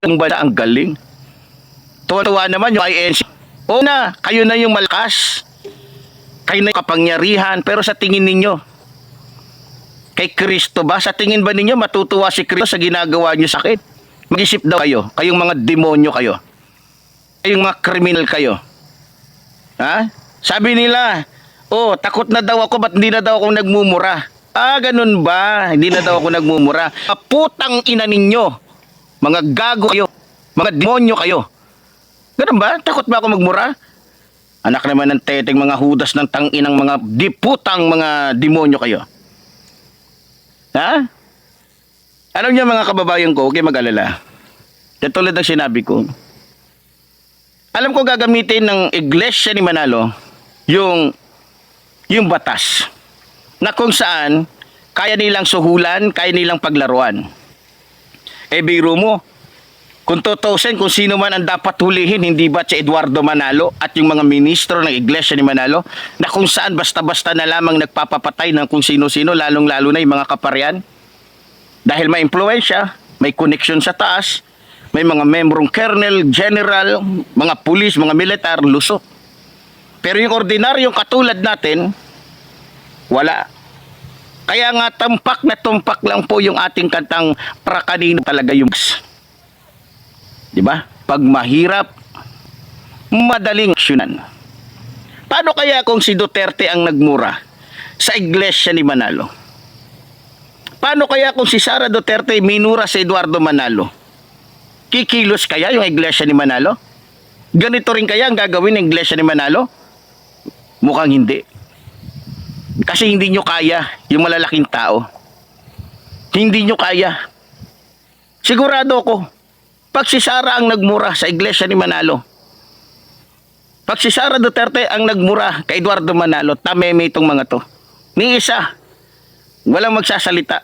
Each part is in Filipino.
ng bansa ang galing. Tuwa-tuwa naman yung INC. Oo na, kayo na yung malakas. Kayo na yung kapangyarihan. Pero sa tingin ninyo, kay Kristo ba? Sa tingin ba ninyo matutuwa si Kristo sa ginagawa niyo sa akin? Mag-isip daw kayo. Kayong mga demonyo kayo. Kayong mga kriminal kayo. Ha? Sabi nila, oh, takot na daw ako, ba't hindi na daw ako nagmumura? Ah, ganun ba? Hindi na daw ako nagmumura. Putang ina ninyo. Mga gago kayo. Mga demonyo kayo. Ganun ba? Takot ba ako magmura? Anak naman ng teteng mga hudas ng tanginang mga diputang mga demonyo kayo. Ha? Alam niyo mga kababayan ko, kayo mag-alala. Katulad ng sinabi ko, alam ko gagamitin ng iglesia ni Manalo yung yung batas na kung saan kaya nilang suhulan, kaya nilang paglaruan. Eh biro mo, kung tutusin kung sino man ang dapat hulihin, hindi ba si Eduardo Manalo at yung mga ministro ng iglesia ni Manalo na kung saan basta-basta na lamang nagpapapatay ng kung sino-sino, lalong-lalo na yung mga kaparian? Dahil may impluensya, may connection sa taas, may mga membrong colonel, general, mga pulis, mga militar, lusot. Pero yung ordinaryong katulad natin, wala. Kaya nga tampak na tumpak lang po yung ating kantang para kanino talaga yung Di ba? Pag mahirap, madaling aksyonan. Paano kaya kung si Duterte ang nagmura sa iglesia ni Manalo? Paano kaya kung si Sara Duterte minura si Eduardo Manalo? Kikilos kaya yung iglesia ni Manalo? Ganito rin kaya ang gagawin ng iglesia ni Manalo? Mukhang hindi. Kasi hindi nyo kaya yung malalaking tao. Hindi nyo kaya. Sigurado ko, pag si Sara ang nagmura sa iglesia ni Manalo, pag si Sara Duterte ang nagmura kay Eduardo Manalo, tameme itong mga to. Ni isa, walang magsasalita.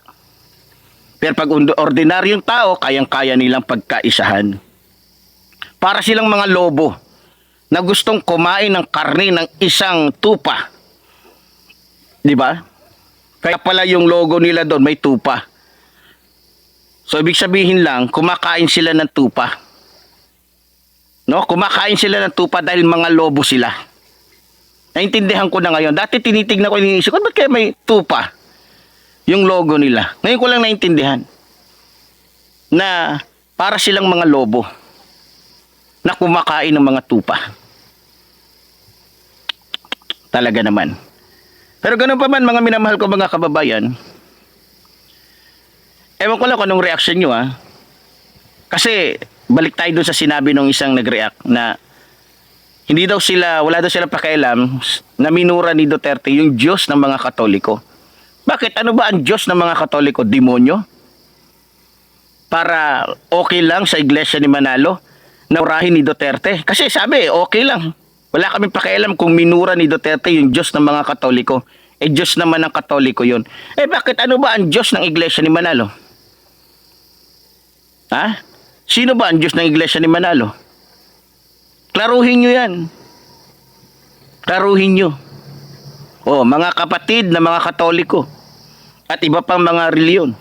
Pero pag ordinaryong tao, kayang-kaya nilang pagkaisahan. Para silang mga lobo na gustong kumain ng karne ng isang tupa. Di ba? Kaya pala yung logo nila doon may tupa. So ibig sabihin lang, kumakain sila ng tupa. No? Kumakain sila ng tupa dahil mga lobo sila. Naintindihan ko na ngayon. Dati tinitignan ko, iniisip ko, ba't kaya may tupa? Yung logo nila. Ngayon ko lang naintindihan na para silang mga lobo na kumakain ng mga tupa. Talaga naman. Pero ganun pa man mga minamahal ko mga kababayan, ewan ko lang kung anong reaction nyo ha. Kasi balik tayo dun sa sinabi ng isang nag-react na hindi daw sila, wala daw sila pakialam na minura ni Duterte yung Diyos ng mga Katoliko. Bakit? Ano ba ang Diyos ng mga Katoliko? Demonyo? Para okay lang sa iglesia ni Manalo na urahin ni Duterte? Kasi sabi, okay lang. Wala kaming pakialam kung minura ni Duterte yung Diyos ng mga Katoliko. Eh, Diyos naman ng Katoliko yun. Eh, bakit? Ano ba ang Diyos ng iglesia ni Manalo? Ha? Sino ba ang Diyos ng iglesia ni Manalo? Klaruhin nyo yan. Klaruhin nyo. Oh, mga kapatid na mga katoliko at iba pang mga reliyon.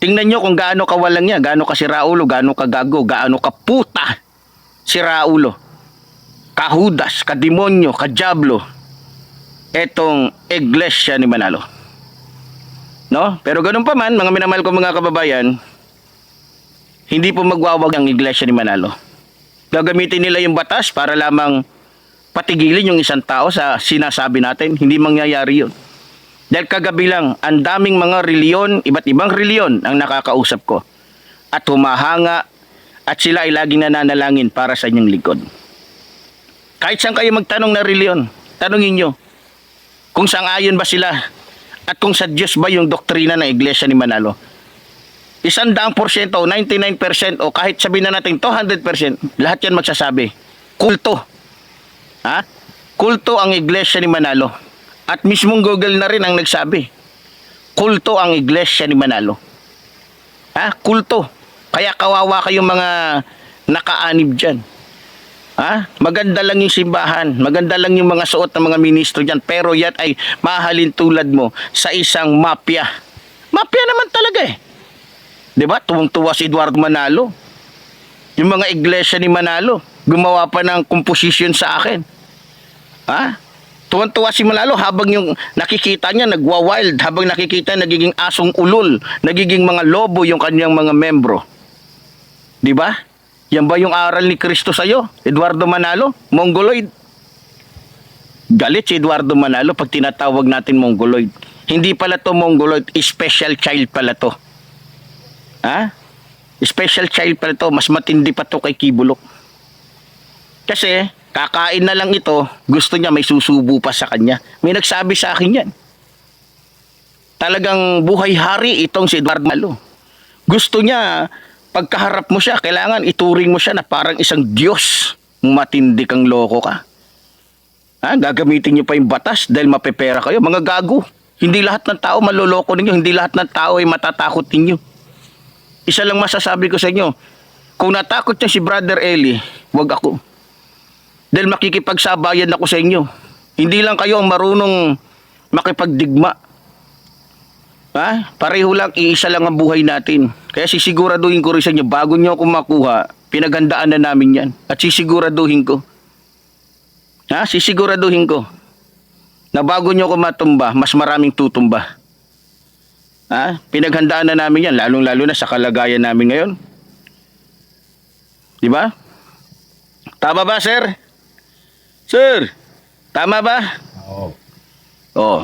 Tingnan nyo kung gaano kawalang niya, gaano ka si Raulo, gaano ka gago, gaano ka puta si Raulo. Kahudas, kademonyo, kajablo. Etong iglesia ni Manalo. No? Pero ganun pa man, mga minamahal ko mga kababayan, hindi po magwawag ang iglesia ni Manalo. Gagamitin nila yung batas para lamang patigilin yung isang tao sa sinasabi natin. Hindi mangyayari yun. Dahil kagabi lang, ang daming mga reliyon, iba't ibang reliyon ang nakakausap ko. At humahanga at sila ay laging nananalangin para sa inyong likod. Kahit saan kayo magtanong na reliyon, tanongin nyo kung sang ayon ba sila at kung sa Diyos ba yung doktrina ng Iglesia ni Manalo. Isang daang porsyento, 99% o kahit sabihin na natin 200%, lahat yan magsasabi. Kulto. Ha? Kulto ang Iglesia ni Manalo. At mismong Google na rin ang nagsabi. Kulto ang Iglesia ni Manalo. Ha? Kulto. Kaya kawawa kayong mga nakaanib dyan. Ha? Maganda lang yung simbahan, maganda lang yung mga suot ng mga ministro dyan, pero yan ay mahalin tulad mo sa isang mafia. Mafia naman talaga eh. 'Di ba? Tuwang-tuwa si Eduardo Manalo. Yung mga iglesia ni Manalo, gumawa pa ng composition sa akin. Ha? Tuwan-tuwa si Manalo habang yung nakikita niya nagwa-wild, habang nakikita nagiging asong ulol, nagiging mga lobo yung kanyang mga membro. Di ba? Yan ba yung aral ni Kristo sa'yo? Eduardo Manalo? Mongoloid? Galit si Eduardo Manalo pag tinatawag natin Mongoloid. Hindi pala to Mongoloid, special child pala to. Ha? Special child pala to, mas matindi pa to kay Kibulok. Kasi, kakain na lang ito, gusto niya may susubo pa sa kanya. May nagsabi sa akin yan. Talagang buhay hari itong si Eduardo Malo. Gusto niya, pagkaharap mo siya, kailangan ituring mo siya na parang isang Diyos. Matindi kang loko ka. Ha? Gagamitin niyo pa yung batas dahil mapepera kayo. Mga gago. Hindi lahat ng tao maloloko ninyo. Hindi lahat ng tao ay matatakot ninyo. Isa lang masasabi ko sa inyo. Kung natakot niya si Brother Eli, wag ako. Dahil makikipagsabayan ako sa inyo. Hindi lang kayo ang marunong makipagdigma. Ha? Pareho lang, iisa lang ang buhay natin. Kaya sisiguraduhin ko rin sa inyo, bago nyo ako makuha, pinaghandaan na namin yan. At sisiguraduhin ko. Ha? Sisiguraduhin ko. Na bago nyo ako matumba, mas maraming tutumba. Ha? Pinaghandaan na namin yan, lalong-lalo na sa kalagayan namin ngayon. Di ba? Tama ba, sir? Sir, tama ba? Oo. Oh.